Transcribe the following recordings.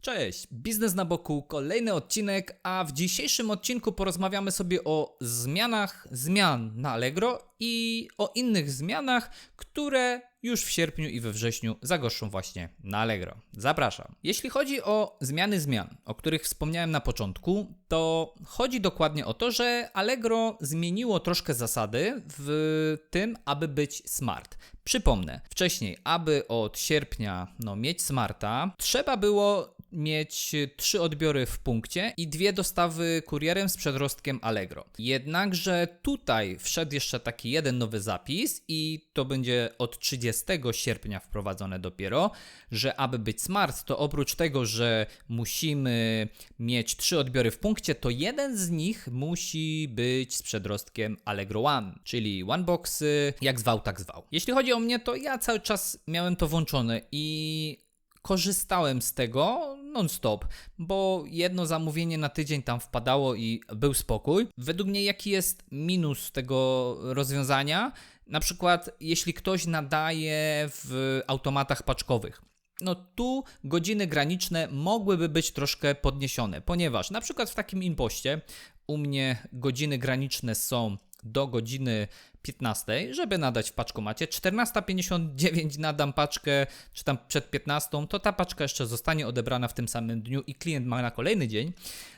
Cześć, biznes na boku, kolejny odcinek, a w dzisiejszym odcinku porozmawiamy sobie o zmianach zmian na Allegro i o innych zmianach, które już w sierpniu i we wrześniu zagoszczą właśnie na Allegro. Zapraszam. Jeśli chodzi o zmiany zmian, o których wspomniałem na początku, to chodzi dokładnie o to, że Allegro zmieniło troszkę zasady w tym, aby być smart. Przypomnę, wcześniej, aby od sierpnia no, mieć smarta, trzeba było mieć trzy odbiory w punkcie i dwie dostawy kurierem z przedrostkiem Allegro. Jednakże tutaj wszedł jeszcze taki jeden nowy zapis i to będzie od 30 sierpnia wprowadzone dopiero, że aby być smart, to oprócz tego, że musimy mieć trzy odbiory w punkcie, to jeden z nich musi być z przedrostkiem Allegro One, czyli One Boxy, jak zwał, tak zwał. Jeśli chodzi o mnie, to ja cały czas miałem to włączone i korzystałem z tego non-stop, bo jedno zamówienie na tydzień tam wpadało i był spokój. Według mnie jaki jest minus tego rozwiązania? Na przykład jeśli ktoś nadaje w automatach paczkowych. No tu godziny graniczne mogłyby być troszkę podniesione, ponieważ na przykład w takim impoście u mnie godziny graniczne są do godziny 15, żeby nadać w paczkomacie. 14.59 nadam paczkę, czy tam przed 15, to ta paczka jeszcze zostanie odebrana w tym samym dniu i klient ma na kolejny dzień.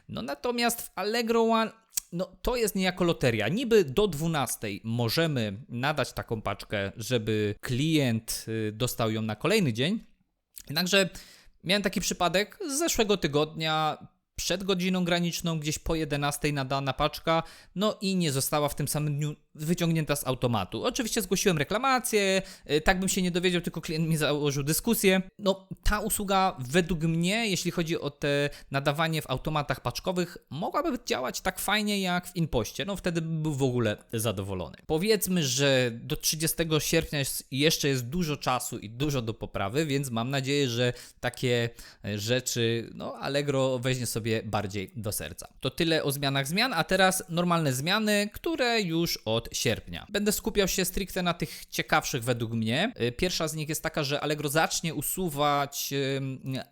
No natomiast w Allegro One no to jest niejako loteria. Niby do 12 możemy nadać taką paczkę, żeby klient y, dostał ją na kolejny dzień. Jednakże miałem taki przypadek z zeszłego tygodnia przed godziną graniczną, gdzieś po 11 nadana paczka, no i nie została w tym samym dniu wyciągnięta z automatu. Oczywiście zgłosiłem reklamację, y, tak bym się nie dowiedział, tylko klient mi założył dyskusję. No, ta usługa według mnie, jeśli chodzi o te nadawanie w automatach paczkowych, mogłaby działać tak fajnie jak w InPoście. No, wtedy bym był w ogóle zadowolony. Powiedzmy, że do 30 sierpnia jeszcze jest dużo czasu i dużo do poprawy, więc mam nadzieję, że takie e, rzeczy, no, Allegro weźmie sobie bardziej do serca. To tyle o zmianach zmian, a teraz normalne zmiany, które już od od sierpnia. Będę skupiał się stricte na tych ciekawszych według mnie. Y, pierwsza z nich jest taka, że Allegro zacznie usuwać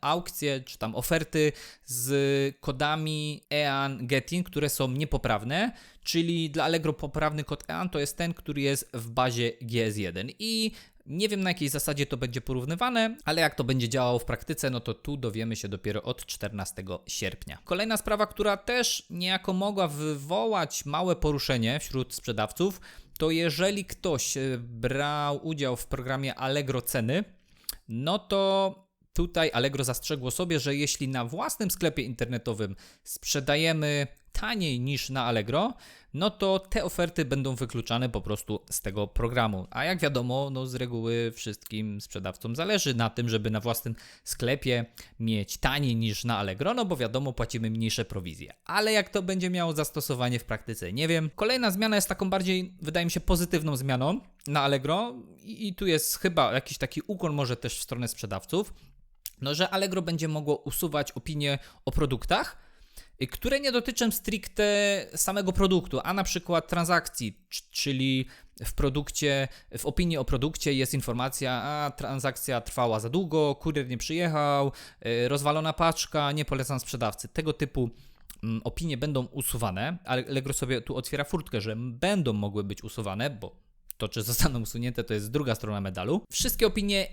aukcje czy tam oferty z kodami EAN Getting, które są niepoprawne, czyli dla Allegro poprawny kod EAN to jest ten, który jest w bazie GS1 i nie wiem na jakiej zasadzie to będzie porównywane, ale jak to będzie działało w praktyce, no to tu dowiemy się dopiero od 14 sierpnia. Kolejna sprawa, która też niejako mogła wywołać małe poruszenie wśród sprzedawców, to jeżeli ktoś e, brał udział w programie Allegro Ceny, no to tutaj Allegro zastrzegło sobie, że jeśli na własnym sklepie internetowym sprzedajemy taniej niż na Allegro, no to te oferty będą wykluczane po prostu z tego programu. A jak wiadomo, no z reguły wszystkim sprzedawcom zależy na tym, żeby na własnym sklepie mieć taniej niż na Allegro, no bo wiadomo, płacimy mniejsze prowizje. Ale jak to będzie miało zastosowanie w praktyce, nie wiem. Kolejna zmiana jest taką bardziej, wydaje mi się, pozytywną zmianą na Allegro i, i tu jest chyba jakiś taki ukłon może też w stronę sprzedawców, no że Allegro będzie mogło usuwać opinie o produktach, które nie dotyczą stricte samego produktu, a na przykład transakcji, czyli w produkcie, w opinii o produkcie jest informacja, a transakcja trwała za długo, kurier nie przyjechał, y, rozwalona paczka, nie polecam sprzedawcy. Tego typu mm, opinie będą usuwane, ale Allegro sobie tu otwiera furtkę, że będą mogły być usuwane, bo to, czy zostaną usunięte, to jest druga strona medalu. Wszystkie opinie,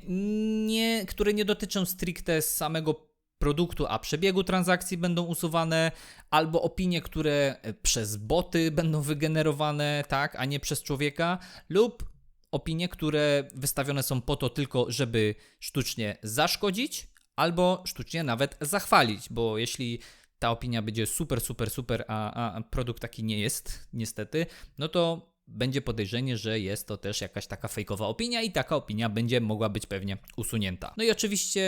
nie, które nie dotyczą stricte samego produktu, a przebiegu transakcji będą usuwane, albo opinie, które e, przez boty będą wygenerowane, tak, a nie przez człowieka, lub opinie, które wystawione są po to tylko, żeby sztucznie zaszkodzić, albo sztucznie nawet zachwalić, bo jeśli ta opinia będzie super, super, super, a, a produkt taki nie jest, niestety, no to będzie podejrzenie, że jest to też jakaś taka fejkowa opinia i taka opinia będzie mogła być pewnie usunięta. No i oczywiście,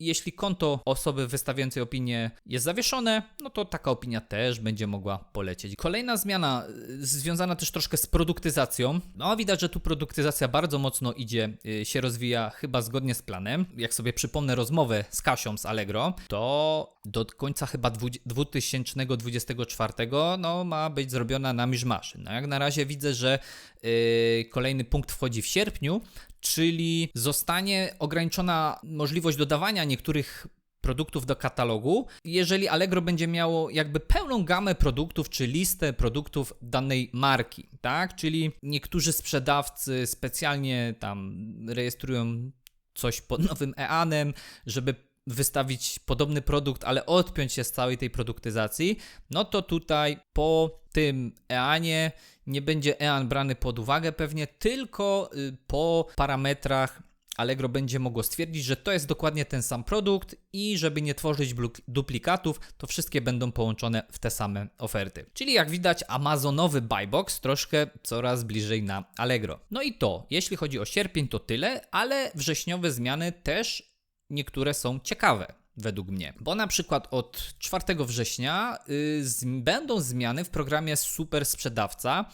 jeśli konto osoby wystawiającej opinię jest zawieszone, no to taka opinia też będzie mogła polecieć. Kolejna zmiana y, związana też troszkę z produktyzacją. No widać, że tu produktyzacja bardzo mocno idzie, y, się rozwija chyba zgodnie z planem. Jak sobie przypomnę rozmowę z Kasią z Allegro, to do końca chyba 2024 no ma być zrobiona na miszmaszy. No jak na razie widzę, że że yy, kolejny punkt wchodzi w sierpniu, czyli zostanie ograniczona możliwość dodawania niektórych produktów do katalogu, jeżeli Allegro będzie miało jakby pełną gamę produktów czy listę produktów danej marki, tak? Czyli niektórzy sprzedawcy specjalnie tam rejestrują coś pod nowym EANem, żeby wystawić podobny produkt, ale odpiąć się z całej tej produktyzacji, no to tutaj po tym EANie nie będzie EAN brany pod uwagę pewnie, tylko y, po parametrach Allegro będzie mogło stwierdzić, że to jest dokładnie ten sam produkt i żeby nie tworzyć duplikatów, to wszystkie będą połączone w te same oferty. Czyli jak widać, Amazonowy Buybox troszkę coraz bliżej na Allegro. No i to, jeśli chodzi o sierpień, to tyle, ale wrześniowe zmiany też niektóre są ciekawe według mnie. Bo na przykład od 4 września y, z, będą zmiany w programie Super Sprzedawca.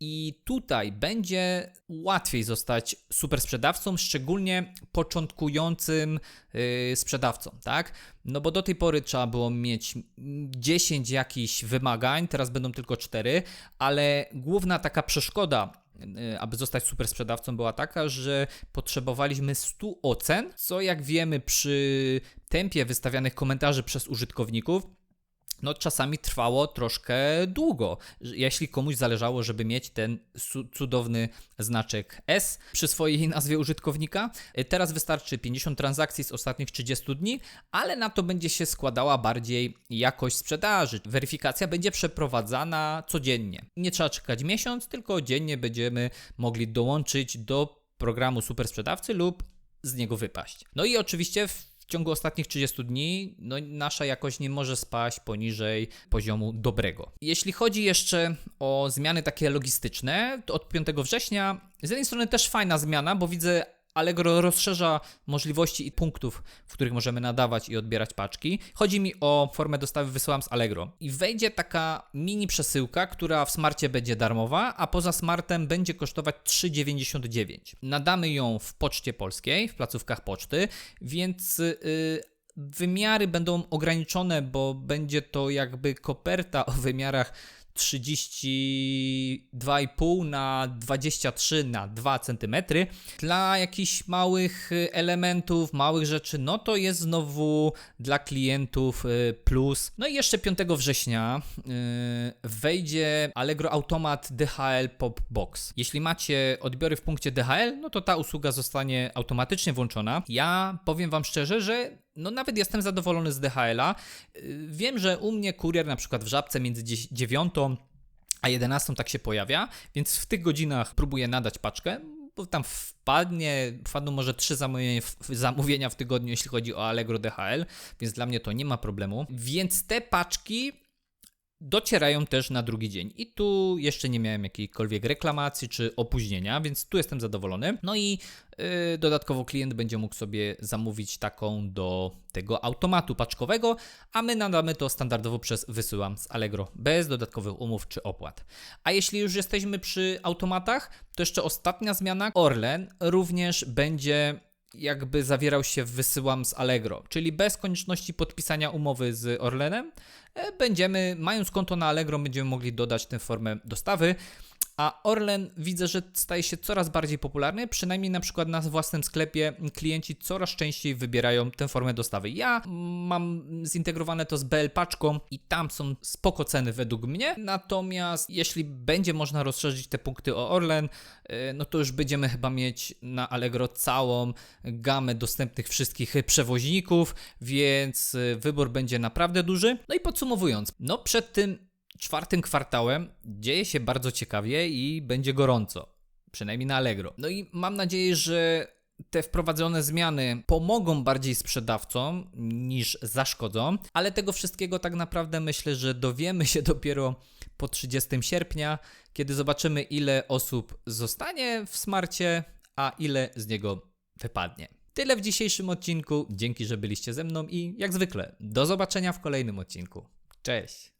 I tutaj będzie łatwiej zostać super sprzedawcą, szczególnie początkującym yy, sprzedawcą, tak? No bo do tej pory trzeba było mieć 10 jakichś wymagań, teraz będą tylko 4, ale główna taka przeszkoda Y, aby zostać super sprzedawcą, była taka, że potrzebowaliśmy 100 ocen, co jak wiemy przy tempie wystawianych komentarzy przez użytkowników no czasami trwało troszkę długo, jeśli komuś zależało, żeby mieć ten cudowny znaczek S przy swojej nazwie użytkownika. E, teraz wystarczy 50 transakcji z ostatnich 30 dni, ale na to będzie się składała bardziej jakość sprzedaży. Weryfikacja będzie przeprowadzana codziennie. Nie trzeba czekać miesiąc, tylko dziennie będziemy mogli dołączyć do programu super sprzedawcy lub z niego wypaść. No i oczywiście w ciągu ostatnich 30 dni no, nasza jakość nie może spaść poniżej poziomu dobrego. Jeśli chodzi jeszcze o zmiany takie logistyczne, to od 5 września z jednej strony też fajna zmiana, bo widzę Allegro rozszerza możliwości i punktów, w których możemy nadawać i odbierać paczki. Chodzi mi o formę dostawy wysyłam z Allegro. I wejdzie taka mini przesyłka, która w smarcie będzie darmowa, a poza smartem będzie kosztować 3,99. Nadamy ją w Poczcie Polskiej, w placówkach poczty, więc yy, wymiary będą ograniczone, bo będzie to jakby koperta o wymiarach 32,5 na 23 na 2 cm. Dla jakichś małych y, elementów, małych rzeczy, no to jest znowu dla klientów y, plus. No i jeszcze 5 września yy, wejdzie Allegro Automat DHL Pop Box. Jeśli macie odbiory w punkcie DHL, no to ta usługa zostanie automatycznie włączona. Ja powiem Wam szczerze, że no nawet jestem zadowolony z DHL-a. Y, wiem, że u mnie kurier na przykład w żabce między 9 a 11 tak się pojawia, więc w tych godzinach próbuję nadać paczkę, bo tam wpadnie, wpadną może trzy zamówienia, zamówienia w tygodniu, jeśli chodzi o Allegro DHL, więc dla mnie to nie ma problemu. Więc te paczki docierają też na drugi dzień. I tu jeszcze nie miałem jakiejkolwiek reklamacji czy opóźnienia, więc tu jestem zadowolony. No i yy, dodatkowo klient będzie mógł sobie zamówić taką do tego automatu paczkowego, a my nadamy to standardowo przez wysyłam z Allegro, bez dodatkowych umów czy opłat. A jeśli już jesteśmy przy automatach, to jeszcze ostatnia zmiana. Orlen również będzie jakby zawierał się wysyłam z Allegro, czyli bez konieczności podpisania umowy z Orlenem, e, będziemy, mając konto na Allegro, będziemy mogli dodać tę formę dostawy. A Orlen widzę, że staje się coraz bardziej popularny, przynajmniej na przykład na własnym sklepie klienci coraz częściej wybierają tę formę dostawy. Ja mam zintegrowane to z BL paczką i tam są spoko ceny według mnie, natomiast jeśli będzie można rozszerzyć te punkty o Orlen, y, no to już będziemy chyba mieć na Allegro całą gamę dostępnych wszystkich przewoźników, więc y, wybór będzie naprawdę duży. No i podsumowując, no przed tym czwartym kwartałem dzieje się bardzo ciekawie i będzie gorąco. Przynajmniej na Allegro. No i mam nadzieję, że te wprowadzone zmiany pomogą bardziej sprzedawcom niż zaszkodzą, ale tego wszystkiego tak naprawdę myślę, że dowiemy się dopiero po 30 sierpnia, kiedy zobaczymy, ile osób zostanie w smarcie, a ile z niego wypadnie. Tyle w dzisiejszym odcinku. Dzięki, że byliście ze mną i jak zwykle do zobaczenia w kolejnym odcinku. Cześć!